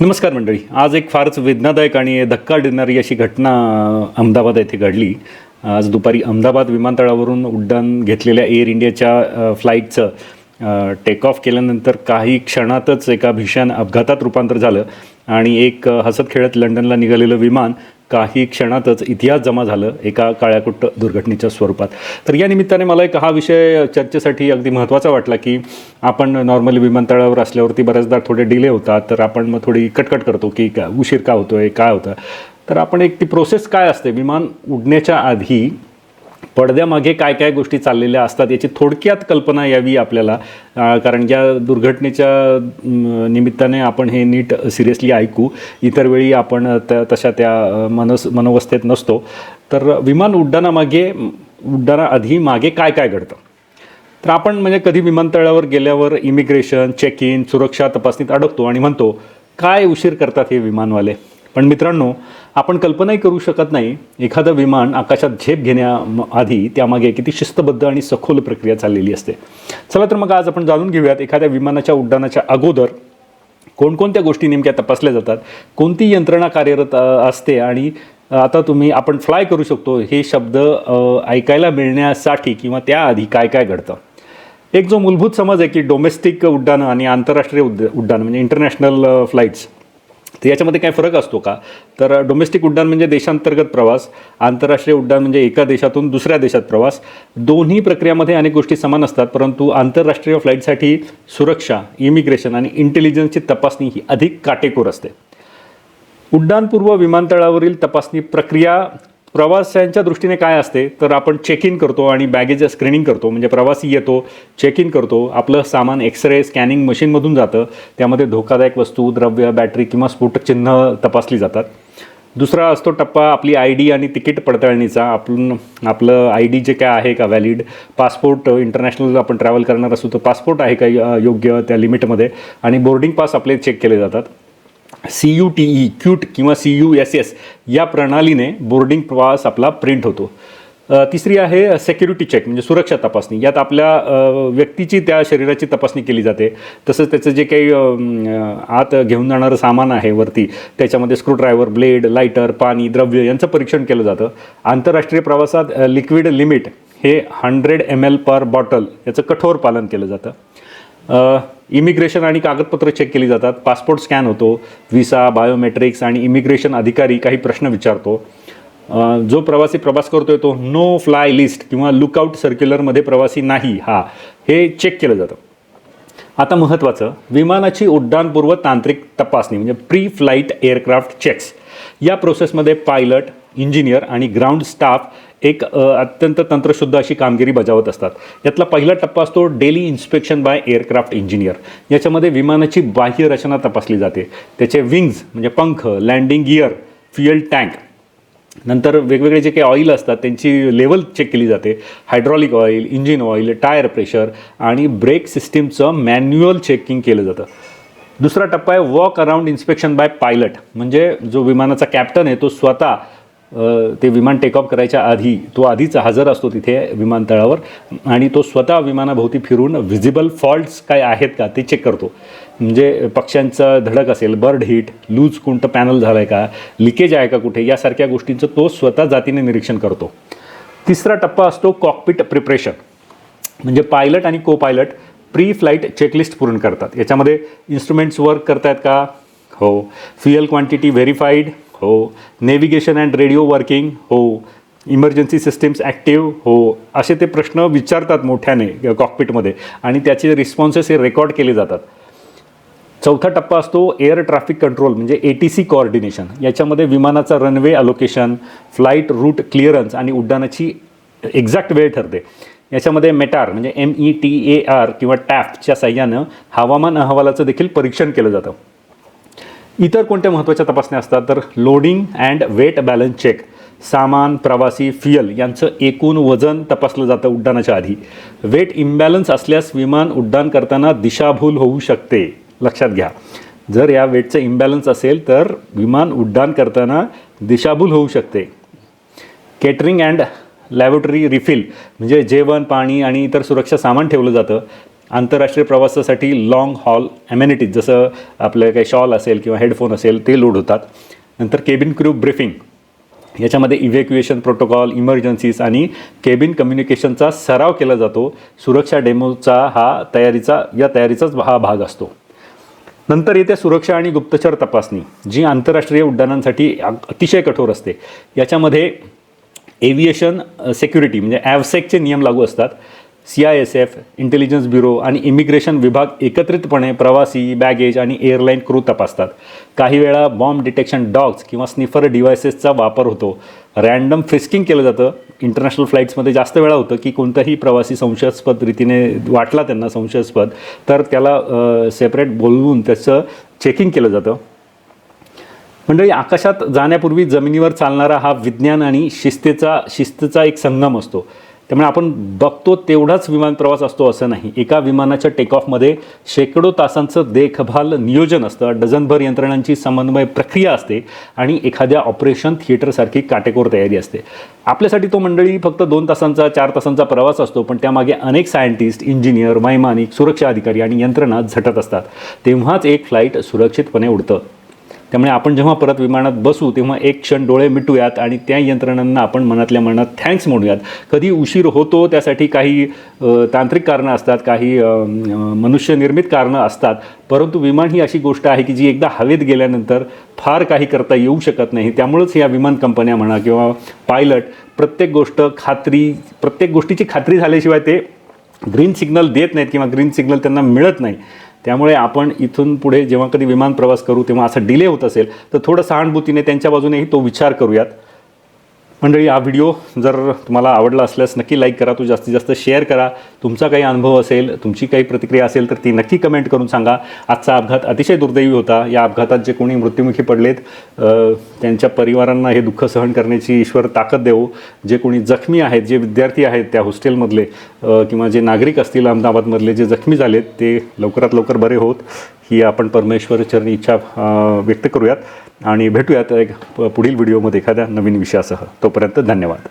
नमस्कार मंडळी. आज एक फारच वेदनादायक आणि धक्का देणारी अशी घटना अहमदाबाद येथे घडली. आज दुपारी अहमदाबाद विमानतळावरून उड्डाण घेतलेल्या एअर इंडियाच्या फ्लाईटचं टेक ऑफ केल्यानंतर काही क्षणातच एका भीषण अपघातात रूपांतर झालं आणि एक हसत खेळत लंडनला निघालेलं विमान काही क्षणातच इतिहास जमा झालं एका काळ्याकुट्ट दुर्घटनेच्या स्वरूपात. तर या निमित्ताने मला एक हा विषय चर्चेसाठी अगदी महत्त्वाचा वाटला की आपण नॉर्मली विमानतळावर असल्यावरती बऱ्याचदा थोडे डिले होतात तर आपण मग थोडी कटकट करतो की का उशीर का होतोय काय होतं? तर आपण एक ती प्रोसेस काय असते? विमान उडण्याच्या आधी पडद्यामागे काय काय गोष्टी चाललेल्या असतात याची थोडक्यात कल्पना यावी आपल्याला. कारण या दुर्घटनेच्या निमित्ताने आपण हे नीट सिरियसली ऐकू इतर वेळी आपण त्या तशा त्या मनस मनोवस्थेत नसतो. तर विमान उड्डाणामागे उड्डाणाआधी मागे काय काय घडतं? तर आपण म्हणजे कधी विमानतळावर गेल्यावर इमिग्रेशन चेक इन सुरक्षा तपासणीत अडकतो आणि म्हणतो काय उशीर करतात हे विमानवाले? पण मित्रांनो आपण कल्पनाही करू शकत नाही एखादं विमान आकाशात झेप घेण्या आधी त्यामागे किती शिस्तबद्ध आणि सखोल प्रक्रिया चाललेली असते. चला तर मग आज आपण जाणून घेऊयात एखाद्या विमानाच्या उड्डाणाच्या अगोदर कोणकोणत्या गोष्टी नेमक्या तपासल्या जातात कोणती यंत्रणा कार्यरत असते आणि आता तुम्ही आपण फ्लाय करू शकतो हे शब्द ऐकायला मिळण्यासाठी किंवा त्याआधी काय काय घडतं. एक जो मूलभूत समज आहे की डोमेस्टिक उड्डाणं आणि आंतरराष्ट्रीय उड्ड उड्डाणं म्हणजे इंटरनॅशनल फ्लाईट्स तर याच्यामध्ये काय फरक असतो का? तर डोमेस्टिक उड्डाण म्हणजे देशांतर्गत प्रवास आंतरराष्ट्रीय उड्डाण म्हणजे एका देशातून दुसऱ्या देशात प्रवास. दोन्ही प्रक्रियामध्ये अनेक गोष्टी समान असतात परंतु आंतरराष्ट्रीय फ्लाईटसाठी सुरक्षा इमिग्रेशन आणि इंटेलिजन्सची तपासणी ही अधिक काटेकोर असते. उड्डाणपूर्व विमानतळावरील तपासणी प्रक्रिया प्रवाशांच्या दृष्टीने काय असते तर आपण चेक इन करतो आणि बॅगेज स्क्रीनिंग करतो. म्हणजे प्रवासी येतो चेक इन करतो. आपलं सामान एक्सरे स्कॅनिंग मशीनमधून जातं. त्यामध्ये धोकादायक वस्तू द्रव्य बॅटरी किंवा स्फोटक चिन्ह तपासली जातात. दुसरा असतो टप्पा आपली आय डी आणि तिकीट पडताळणीचा. आपण आपलं आय डी जे काय आहे का व्हॅलिड पासपोर्ट इंटरनॅशनल आपण ट्रॅव्हल करणार असू तर पासपोर्ट आहे का योग्य त्या लिमिटमध्ये आणि बोर्डिंग पास आपले चेक केले जातात. C U T E cute किंवा सी यू एस एस या प्रणालीने बोर्डिंग प्रवास आपला प्रिंट होतो. तिसरी आहे सेक्युरिटी चेक म्हणजे सुरक्षा तपासणी. यात आपल्या व्यक्तीची त्या शरीराची तपासणी केली जाते. तसंच त्याचं जे काही आत घेऊन जाणारं सामान आहे वरती त्याच्यामध्ये स्क्रूड्रायव्हर ब्लेड लायटर पाणी द्रव्य यांचं परीक्षण केलं जातं. आंतरराष्ट्रीय प्रवासात लिक्विड लिमिट हे hundred M L per bottle याचं कठोर पालन केलं जातं. इमिग्रेशन आणि कागदपत्र चेक केली जातात. पासपोर्ट स्कॅन होतो. व्हिसा बायोमेट्रिक्स आणि इमिग्रेशन अधिकारी काही प्रश्न विचारतो. जो प्रवासी प्रवास करतोय तो नो फ्लाय लिस्ट किंवा लुकआउट सर्क्युलरमध्ये प्रवासी नाही. हा हे चेक केलं जातं. आता महत्त्वाचं विमानाची उड्डाणपूर्व तांत्रिक तपासणी म्हणजे प्री फ्लाईट एअरक्राफ्ट चेक्स या प्रोसेसमध्ये पायलट इंजिनियर आणि ग्राउंड स्टाफ एक अत्यंत तंत्रशुद्ध अशी कामगिरी बजावत असतात. यातला पहिला टप्पा असतो daily inspection by aircraft engineer. याच्यामध्ये विमानाची बाह्य रचना तपासली जाते. त्याचे विंग्ज म्हणजे पंख लँडिंग गिअर फ्युएल टँक नंतर वेगवेगळे जे काही ऑइल असतात त्यांची लेवल चेक केली जाते. Hydraulic oil engine oil tyre pressure आणि ब्रेक सिस्टीमचं मॅन्युअल चेकिंग केलं जातं. दुसरा टप्पा आहे walk around inspection by pilot. म्हणजे जो विमानाचा कॅप्टन आहे तो स्वतः ते विमान टेक ऑफ करायच्या आधी तो आधीच हजर असतो तिथे विमानतळावर आणि तो स्वतः विमानाभोवती फिरून व्हिजिबल फॉल्ट्स काय आहेत का ते चेक करतो. म्हणजे पक्ष्यांचं धडक असेल बर्ड हिट लूज कोणतं पॅनल झालं आहे का लिकेज आहे का कुठे यासारख्या गोष्टींचं तो स्वतः जातीने निरीक्षण करतो. तिसरा टप्पा असतो कॉकपिट प्रिपरेशन म्हणजे पायलट आणि को पायलट प्री फ्लाईट चेकलिस्ट पूर्ण करतात. याच्यामध्ये इन्स्ट्रुमेंट्स वर्क करतायत का? हो. फ्युएल क्वांटिटी व्हेरीफाईड हो. नेव्हिगेशन अँड रेडिओ वर्किंग हो. इमर्जन्सी सिस्टीम्स ॲक्टिव्ह हो. असे ते प्रश्न विचारतात मोठ्याने कॉकपिटमध्ये आणि त्याचे रिस्पॉन्सेस हे रेकॉर्ड केले जातात. चौथा टप्पा असतो एअर ट्रॅफिक कंट्रोल म्हणजे ए टी सी कोऑर्डिनेशन याच्यामध्ये विमानाचा runway allocation flight route clearance आणि उड्डाणाची एक्झॅक्ट वेळ ठरते. याच्यामध्ये मेटार म्हणजे M E T A R किंवा टॅफच्या साह्यानं हवामान अहवालाचं देखील परीक्षण केलं जातं. इतर कोणत्या महत्त्वाच्या तपासण्या असतात? तर loading and weight balance check सामान प्रवासी फ्युएल यांचं एकूण वजन तपासलं जातं उड्डाणाच्या आधी. वेट इम्बॅलन्स असल्यास विमान उड्डाण करताना दिशाभूल होऊ शकते. लक्षात घ्या. जर या वेटचं इम्बॅलन्स असेल तर विमान उड्डाण करताना दिशाभूल होऊ शकते. केटरिंग अँड लॅबोरेटरी रिफिल म्हणजे जेवण पाणी आणि इतर सुरक्षा सामान ठेवलं जातं. आंतरराष्ट्रीय प्रवासासाठी लाँग हॉल ॲम्युनिटीज जसं आपलं काही शॉल असेल किंवा हेडफोन असेल ते लोड होतात. नंतर केबिन क्रू ब्रीफिंग याच्यामध्ये इव्हॅक्युएशन प्रोटोकॉल इमर्जन्सीज आणि केबिन कम्युनिकेशनचा सराव केला जातो. सुरक्षा डेमोचा हा तयारीचा या तयारीचाच हा भाग असतो. नंतर येते सुरक्षा आणि गुप्तचर तपासणी जी आंतरराष्ट्रीय उड्डाणांसाठी अतिशय कठोर असते. याच्यामध्ये एव्हिएशन सेक्युरिटी म्हणजे ॲवसेकचे नियम लागू असतात. C I S F intelligence bureau आणि इमिग्रेशन विभाग एकत्रितपणे प्रवासी बॅगेज आणि एअरलाईन क्रू तपासतात. काही वेळा बॉम्ब डिटेक्शन डॉग्स किंवा स्निफर डिव्हायसेसचा वापर होतो. रँडम फ्रिस्किंग केलं जातं. इंटरनॅशनल फ्लाईट्समध्ये जास्त वेळा होतं की कोणताही प्रवासी संशयास्पद रीतीने वाटला त्यांना संशयास्पद तर त्याला सेपरेट बोलवून त्याचं चेकिंग केलं जातं. मंडळी आकाशात जाण्यापूर्वी जमिनीवर चालणारा हा विज्ञान आणि शिस्तीचा शिस्तीचा एक संगम असतो. त्यामुळे आपण बघतो तेवढाच विमान प्रवास असतो असं नाही. एका विमानाच्या टेकऑफमध्ये शेकडो तासांचं देखभाल नियोजन असतं. डझनभर यंत्रणांची समन्वय प्रक्रिया असते आणि एखाद्या ऑपरेशन थिएटरसारखी काटेकोर तयारी असते. आपल्यासाठी तो मंडळी फक्त दोन तासांचा चार तासांचा प्रवास असतो पण त्यामागे अनेक सायंटिस्ट इंजिनियर वैमानिक सुरक्षा अधिकारी आणि यंत्रणा झटत असतात. तेव्हाच एक फ्लाईट सुरक्षितपणे उडतं. त्यामुळे आपण जेव्हा परत विमानात बसू तेव्हा एक क्षण डोळे मिटूयात आणि त्या यंत्रणांना आपण मनातल्या मनात थँक्स म्हणूयात कधी उशीर होतो त्यासाठी काही तांत्रिक कारणं असतात काही मनुष्यनिर्मित कारणं असतात. परंतु विमान ही अशी गोष्ट आहे की जी एकदा हवेत गेल्यानंतर फार काही करता येऊ शकत नाही. त्यामुळंच या विमान कंपन्या म्हणा किंवा पायलट प्रत्येक गोष्ट खात्री प्रत्येक गोष्टीची खात्री झाल्याशिवाय ते ग्रीन सिग्नल देत नाहीत किंवा ग्रीन सिग्नल त्यांना मिळत नाही. त्यामुळे आपण इथून पुढे जेव्हा कधी विमान प्रवास करू तेव्हा असा डिले होत असेल तर थोडं सहानुभूतीने त्यांच्या बाजूनेही तो विचार करूयात. मंडळी हा व्हिडिओ जर तुम्हाला आवडला असल्यास नक्की लाईक करा तो जास्तीत जास्त शेअर करा. तुमचा काही अनुभव असेल तुमची काही प्रतिक्रिया असेल तर ती नक्की कमेंट करून सांगा. आजचा अपघात अतिशय दुर्दैवी होता. या अपघातात जे कोणी मृत्युमुखी पडलेत त्यांच्या परिवारांना हे दुःख सहन करण्याची ईश्वर ताकद देवो. जे कोणी जखमी आहेत जे विद्यार्थी आहेत त्या हॉस्टेलमधले किंवा जे नागरिक असतील अहमदाबादमधले जे जखमी झालेत ते लवकरात लवकर बरे होत. ही आपण परमेश्वरचरणी इच्छा व्यक्त करूयात आणि भेटूयात एक पुढील व्हिडिओमध्ये एखाद्या नवीन विषयासह. तोपर्यंत धन्यवाद.